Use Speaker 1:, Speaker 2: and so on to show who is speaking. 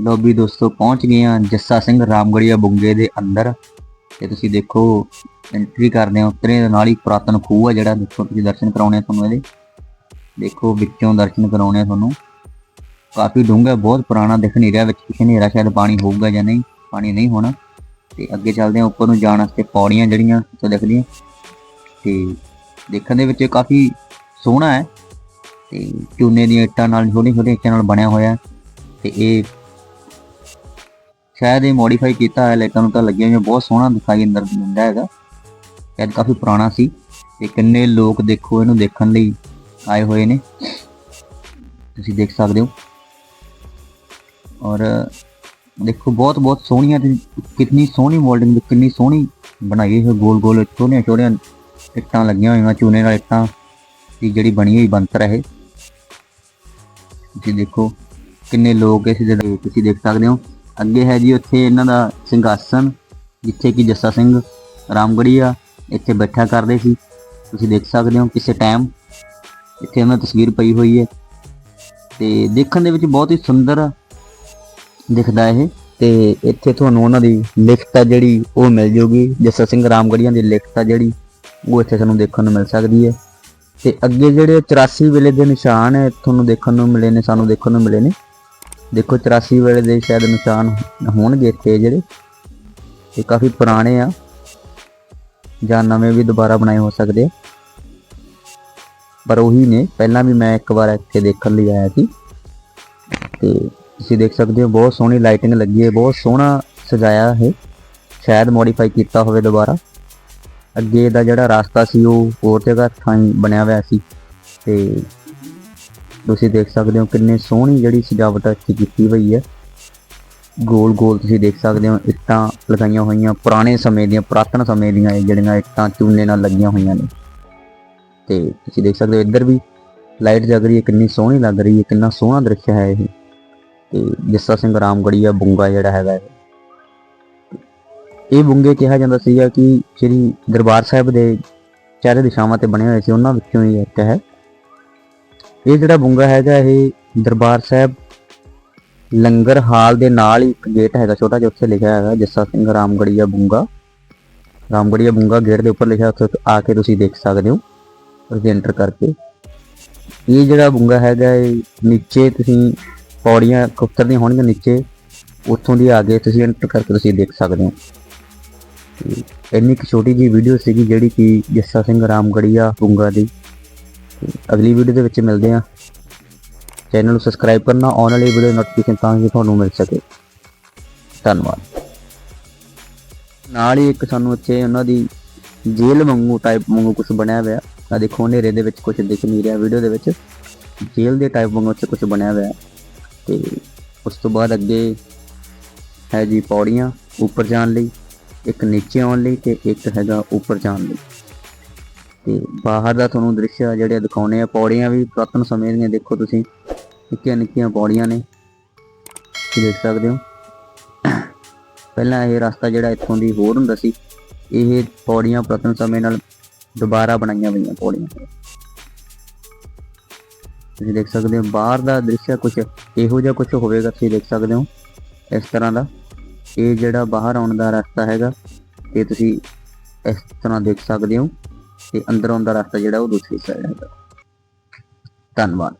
Speaker 1: ਲੋ ਵੀ ਦੋਸਤੋ, ਪਹੁੰਚ ਗਏ ਆ ਜੱਸਾ ਸਿੰਘ ਰਾਮਗੜੀਆ ਬੁੰਗੇ ਦੇ ਅੰਦਰ। ਤੇ ਤੁਸੀਂ ਦੇਖੋ ਐਂਟਰੀ ਕਰਦੇ ਆ ਉਤਰੇ ਦੇ ਨਾਲ ਹੀ ਪੁਰਾਤਨ ਖੂਹ ਆ ਜਿਹੜਾ, ਦੇਖੋ ਤੁਸੀਂ ਦਰਸ਼ਨ ਕਰਾਉਣੇ ਆ ਤੁਹਾਨੂੰ ਇਹਦੇ। ਦੇਖੋ, ਵਿੱਚੋਂ ਦਰਸ਼ਨ ਕਰਾਉਣੇ ਆ ਤੁਹਾਨੂੰ। ਕਾਫੀ ਡੂੰਘਾ ਬਹੁਤ ਪੁਰਾਣਾ ਦਿਖ ਨਹੀਂ ਰਿਹਾ, ਵਿੱਚ ਕਿਸੇ ਹਨੇਰਾ ਸ਼ਾਇਦ ਪਾਣੀ ਹੋਊਗਾ ਜਾਂ ਨਹੀਂ, ਪਾਣੀ ਨਹੀਂ ਹੋਣਾ। ਤੇ ਅੱਗੇ ਚੱਲਦੇ ਆ ਉੱਪਰ ਨੂੰ ਜਾਣ ਵਾਸਤੇ ਪੌੜੀਆਂ ਜਿਹੜੀਆਂ ਤੁਸੀਂ ਦਿਖਦੀਆਂ। ਤੇ ਦੇਖਣ ਦੇ ਵਿੱਚ ਕਾਫੀ ਸੋਹਣਾ ਹੈ। ਤੇ ਚੂਨੇ ਦੀਆਂ ਇੱਟਾਂ ਨਾਲ ਛੋਟੀਆਂ ਛੋਟੀਆਂ ਇੱਟਾਂ ਨਾਲ ਬਣਿਆ ਹੋਇਆ। ਹੈ ਤੇ ਇਹ ਸ਼ਾਇਦ ਇਹ ਮੋਡੀਫਾਈ ਕੀਤਾ ਹੈ ਲਾਈਟਾਂ ਨੂੰ ਤਾਂ ਲੱਗੀਆਂ ਹੋਈਆਂ ਬਹੁਤ ਸੋਹਣਾ ਦਿਖਾਈ ਅੰਦਰ ਦਿੰਦਾ ਹੈਗਾ। ਸ਼ਾਇਦ ਕਾਫੀ ਪੁਰਾਣਾ ਸੀ ਤੇ ਕਿੰਨੇ ਲੋਕ ਦੇਖੋ ਇਹਨੂੰ ਦੇਖਣ ਲਈ ਆਏ ਹੋਏ ਨੇ। ਤੁਸੀਂ ਦੇਖ ਸਕਦੇ ਹੋ। ਔਰ ਦੇਖੋ ਬਹੁਤ ਬਹੁਤ ਸੋਹਣੀਆਂ ਤੇ ਕਿੰਨੀ ਸੋਹਣੀ ਮੋਲਡਿੰਗ ਕਿੰਨੀ ਸੋਹਣੀ ਬਣਾਈ ਹੋਈ ਗੋਲ ਗੋਲ ਛੋਟੀਆਂ ਛੋਟੀਆਂ ਇੱਟਾਂ ਲੱਗੀਆਂ ਹੋਈਆਂ, ਚੂਨੇ ਨਾਲ ਇੱਟਾਂ ਦੀ ਜਿਹੜੀ ਬਣੀ ਹੋਈ ਬਣਤਰ ਹੈ ਇਹ। ਤੁਸੀਂ ਦੇਖੋ ਕਿੰਨੇ ਲੋਕ ਇਸ ਦੇ ਤੁਸੀਂ ਦੇਖ ਸਕਦੇ ਹੋ। ਅੱਗੇ ਹੈ ਜੀ ਉੱਥੇ ਇਹਨਾਂ ਦਾ ਸਿੰਘਾਸਨ, ਜਿੱਥੇ ਕਿ ਜੱਸਾ ਸਿੰਘ ਰਾਮਗੜੀਆ ਇੱਥੇ ਬੈਠਾ ਕਰਦੇ ਸੀ। ਤੁਸੀਂ ਦੇਖ ਸਕਦੇ ਹੋ ਕਿਸੇ ਟਾਈਮ ਇੱਥੇ ਉਹਨਾਂ ਦੀ ਤਸਵੀਰ ਪਈ ਹੋਈ ਹੈ। ਤੇ ਦੇਖਣ ਦੇ ਵਿੱਚ ਬਹੁਤ ਹੀ ਸੁੰਦਰ ਦਿਖਦਾ ਇਹ। ਤੇ ਇੱਥੇ ਤੁਹਾਨੂੰ ਉਹਨਾਂ ਦੀ ਲਿਖਤ ਆ ਜਿਹੜੀ ਉਹ ਮਿਲ ਜੂਗੀ। ਜੱਸਾ ਸਿੰਘ ਰਾਮਗੜੀਆਂ ਦੀ ਲਿਖਤ ਆ ਜਿਹੜੀ, ਉਹ ਇੱਥੇ ਤੁਹਾਨੂੰ ਦੇਖਣ ਨੂੰ ਮਿਲ ਸਕਦੀ ਹੈ। ਤੇ ਅੱਗੇ ਜਿਹੜੇ 84 ਵੇਲੇ ਦੇ ਨਿਸ਼ਾਨ ਹੈ, ਤੁਹਾਨੂੰ ਦੇਖਣ ਨੂੰ ਮਿਲੇ ਨੇ, ਸਾਨੂੰ ਦੇਖਣ ਨੂੰ ਮਿਲੇ ਨੇ। ਦੇਖੋ 84 ਵੇਲੇ ਦੇ ਸ਼ਾਇਦ ਨਿਸ਼ਾਨ ਹੋਣਗੇ ਇੱਥੇ ਜਿਹੜੇ। ਇਹ ਕਾਫੀ ਪੁਰਾਣੇ ਆ। ਜਾਂ ਨਵੇਂ ਵੀ ਦੁਬਾਰਾ ਬਣਾਏ ਹੋ ਸਕਦੇ ਆ। ਪਰ ਉਹੀ ਨੇ, ਪਹਿਲਾਂ ਵੀ ਮੈਂ ਇੱਕ ਵਾਰ ਇੱਥੇ ਦੇਖਣ ਲਈ ਆਇਆ ਸੀ। ਤੇ ਤੁਸੀਂ ਦੇਖ ਸਕਦੇ ਹੋ, ਬਹੁਤ ਸੋਹਣੀ ਲਾਈਟਿੰਗ ਲੱਗੀ ਹੈ, ਬਹੁਤ ਸੋਹਣਾ ਸਜਾਇਆ ਹੈ। ਸ਼ਾਇਦ ਮੋਡੀਫਾਈ ਕੀਤਾ ਹੋਵੇ ਦੁਬਾਰਾ। ਅੱਗੇ ਦਾ ਜਿਹੜਾ ਰਸਤਾ ਸੀ, ਉਹ ਹੋਰ ਜਗ੍ਹਾ ਥਾਂ ਬਣਿਆ ਹੋਇਆ ਸੀ। ਤੇ ਤੁਸੀਂ ਦੇਖ ਸਕਦੇ ਹੋ ਕਿੰਨੇ ਸੋਹਣੀ ਜਿਹੜੀ ਸਜਾਵਟ ਇੱਥੇ ਕੀਤੀ ਹੋਈ ਹੈ। ਗੋਲ ਗੋਲ ਤੁਸੀਂ ਦੇਖ ਸਕਦੇ ਹੋ ਇੱਟਾਂ ਲਗਾਈਆਂ ਹੋਈਆਂ ਪੁਰਾਣੇ ਸਮੇਂ ਦੀਆਂ, ਪੁਰਾਤਨ ਸਮੇਂ ਦੀਆਂ ਇਹ ਜਿਹੜੀਆਂ ਇੱਟਾਂ ਚੂਨੇ ਨਾਲ ਲੱਗੀਆਂ ਹੋਈਆਂ ਨੇ। ਤੇ ਤੁਸੀਂ ਦੇਖ ਸਕਦੇ ਹੋ ਇੱਧਰ ਵੀ ਲਾਈਟ ਜਗ ਰਹੀ ਹੈ, ਕਿੰਨੀ ਸੋਹਣੀ ਲੱਗ ਰਹੀ ਹੈ, ਕਿੰਨਾ ਸੋਹਣਾ ਦ੍ਰਿਸ਼ ਹੈ ਇਹ। ਤੇ ਜੱਸਾ ਸਿੰਘ ਰਾਮਗੜੀਆ ਬੁੰਗਾ ਜਿਹੜਾ ਹੈਗਾ ਇਹ। ਇਹ ਬੁੰਗੇ ਕਿਹਾ ਜਾਂਦਾ ਸੀਗਾ ਕਿ ਸ੍ਰੀ ਦਰਬਾਰ ਸਾਹਿਬ ਦੇ ਚਾਰੇ ਦਿਸ਼ਾਵਾਂ ਤੇ ਬਣੇ ਹੋਏ ਸੀ, ਉਹਨਾਂ ਵਿੱਚੋਂ ਹੀ ਇੱਕ ਹੈ। ਇਹ ਜਿਹੜਾ ਬੁੰਗਾ ਹੈਗਾ ਇਹ ਦਰਬਾਰ ਸਾਹਿਬ ਲੰਗਰ ਹਾਲ ਦੇ ਨਾਲ ਹੀ ਇੱਕ ਗੇਟ ਹੈਗਾ ਛੋਟਾ ਜਿਹਾ, ਉੱਥੇ ਲਿਖਿਆ ਹੈਗਾ, ਜੱਸਾ ਸਿੰਘ ਰਾਮਗੜੀਆ ਬੁੰਗਾ। ਰਾਮਗੜੀਆ ਬੁੰਗਾ ਗੇਟ ਦੇ ਉੱਪਰ ਲਿਖਿਆ, ਉੱਥੇ ਆ ਕੇ ਤੁਸੀਂ ਦੇਖ ਸਕਦੇ ਹੋ ਤੁਸੀਂ ਐਂਟਰ ਕਰਕੇ। ਇਹ ਜਿਹੜਾ ਬੁੰਗਾ ਹੈਗਾ ਇਹ ਨੀਚੇ ਤੁਸੀਂ ਪੌੜੀਆਂ ਕੁੱਤਰਦੀਆਂ ਹੋਣਗੀਆਂ ਨੀਚੇ, ਉੱਥੋਂ ਦੀ ਆ ਕੇ ਤੁਸੀਂ ਐਂਟਰ ਕਰਕੇ ਤੁਸੀਂ ਦੇਖ ਸਕਦੇ ਹੋ। ਤੇ ਇੰਨੀ ਕੁ ਛੋਟੀ ਜੀ ਵੀਡੀਓ ਸੀਗੀ ਜਿਹੜੀ ਕਿ ਜੱਸਾ ਸਿੰਘ ਰਾਮਗੜੀਆ ਬੁੰਗਾ ਦੀ ਅਗਲੀ ਵੀਡੀਓ ਦੇ ਵਿੱਚ ਮਿਲਦੇ ਹਾਂ। ਚੈਨਲ ਨੂੰ ਸਬਸਕ੍ਰਾਈਬ ਕਰਨਾ, ਆਉਣ ਵਾਲੀ ਵੀਡੀਓ ਨੋਟੀਫਿਕੇਸ਼ਨ ਤਾਂ ਕਿ ਤੁਹਾਨੂੰ ਮਿਲ ਸਕੇ। ਧੰਨਵਾਦ। ਨਾਲ ਹੀ ਇੱਕ ਸਾਨੂੰ ਇੱਥੇ ਉਹਨਾਂ ਦੀ ਜੇਲ੍ਹ ਵਾਂਗੂ ਟਾਈਪ ਵਾਂਗੂ ਕੁਝ ਬਣਿਆ ਹੋਇਆ। ਆ ਦੇਖੋ, ਹਨੇਰੇ ਦੇ ਵਿੱਚ ਕੁਝ ਦਿਖ ਨਹੀਂ ਰਿਹਾ ਵੀਡੀਓ ਦੇ ਵਿੱਚ। ਜੇਲ੍ਹ ਦੇ ਟਾਈਪ ਵਾਂਗੂ ਉੱਥੇ ਕੁਝ ਬਣਿਆ ਹੋਇਆ। ਤੇ ਉਸ ਤੋਂ ਬਾਅਦ ਅੱਗੇ ਹੈ ਜੀ ਪੌੜੀਆਂ ਉੱਪਰ ਜਾਣ ਲਈ, ਇੱਕ ਨੀਚੇ ਆਉਣ ਲਈ ਤੇ ਇੱਕ ਹੈਗਾ ਉੱਪਰ ਜਾਣ ਲਈ। ਤੇ ਬਾਹਰ ਦਾ ਤੁਹਾਨੂੰ ਦ੍ਰਿਸ਼ ਜਿਹੜੇ ਦਿਖਾਉਣੇ ਆ, ਪੌੜੀਆਂ ਵੀ ਪੁਰਾਤਨ ਸਮੇਂ ਦੀਆਂ ਦੇਖੋ ਤੁਸੀਂ। ਨਿੱਕੀਆਂ ਨਿੱਕੀਆਂ ਪੌੜੀਆਂ ਨੇ, ਤੁਸੀਂ ਦੇਖ ਸਕਦੇ ਹੋ। ਪਹਿਲਾਂ ਇਹ ਰਸਤਾ ਜਿਹੜਾ ਇੱਥੋਂ ਦੀ ਹੋਰ ਹੁੰਦਾ ਸੀ, ਇਹ ਪੌੜੀਆਂ ਪੁਰਾਤਨ ਸਮੇਂ ਨਾਲ ਦੁਬਾਰਾ ਬਣਾਈਆਂ ਗਈਆਂ ਪੌੜੀਆਂ। ਤੁਸੀਂ ਦੇਖ ਸਕਦੇ ਹੋ, ਬਾਹਰ ਦਾ ਦ੍ਰਿਸ਼ ਕੁਝ ਇਹੋ ਜਿਹਾ ਕੁਝ ਹੋਵੇਗਾ, ਤੁਸੀਂ ਦੇਖ ਸਕਦੇ ਹੋ, ਇਸ ਤਰ੍ਹਾਂ ਦਾ। ਇਹ ਜਿਹੜਾ ਬਾਹਰ ਆਉਣ ਦਾ ਰਸਤਾ ਹੈਗਾ, ਇਹ ਤੁਸੀਂ ਇਸ ਤਰ੍ਹਾਂ ਦੇਖ ਸਕਦੇ ਹੋ। ਤੇ ਅੰਦਰ ਆਉਣ ਦਾ ਰਸਤਾ ਜਿਹੜਾ ਉਹ ਦੂਸਰੀ ਸਾਈਡ ਹੈਗਾ ਧੰਨਵਾਦ।